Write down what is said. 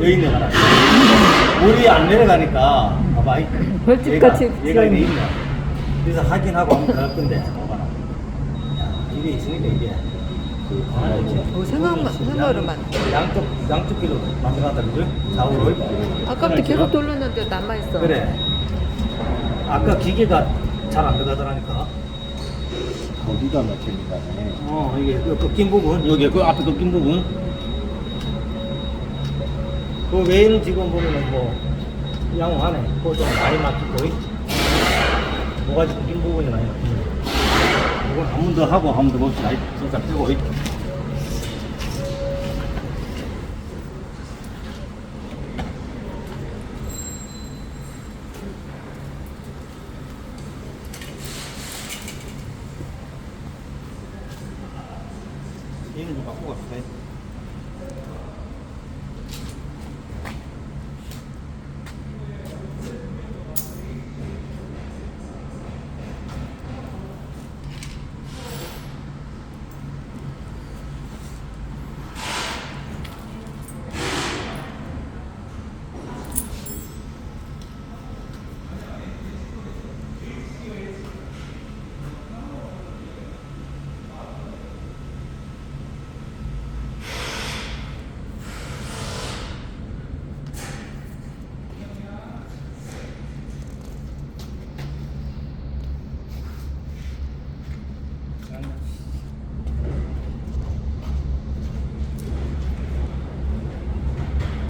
여기 있는 거라. 물이 안 내려가니까 봐봐. 이- 벌집같이 얘가, 얘가 이게 지금. 있네. 그래서 확인하고 한번 더할 건데 봐봐라. 야, 이게 있으니까 이게 그 있지. 오, 생각만- 생각으로만. 양쪽 양쪽 길로 만들어놨다 그죠? 좌우로. 아까부터 계속 돌렸는데 남아있어. 그래. 아까 기계가 잘 안 들어가더라니까. 어디가 막힙니까? 네. 어, 이게 그 꺾인 부분, 여기 그 앞에 꺾인 부분. 그 외에는 지금 보면은 뭐 양호하네. 그거 좀 많이 막히고 있지. 뭐가 지금 낀 부분이나요? 이건 한 번 더 하고 한 번 더 봅시다. 진짜 빼고 있지. 얘는 좀 바꿔갈까?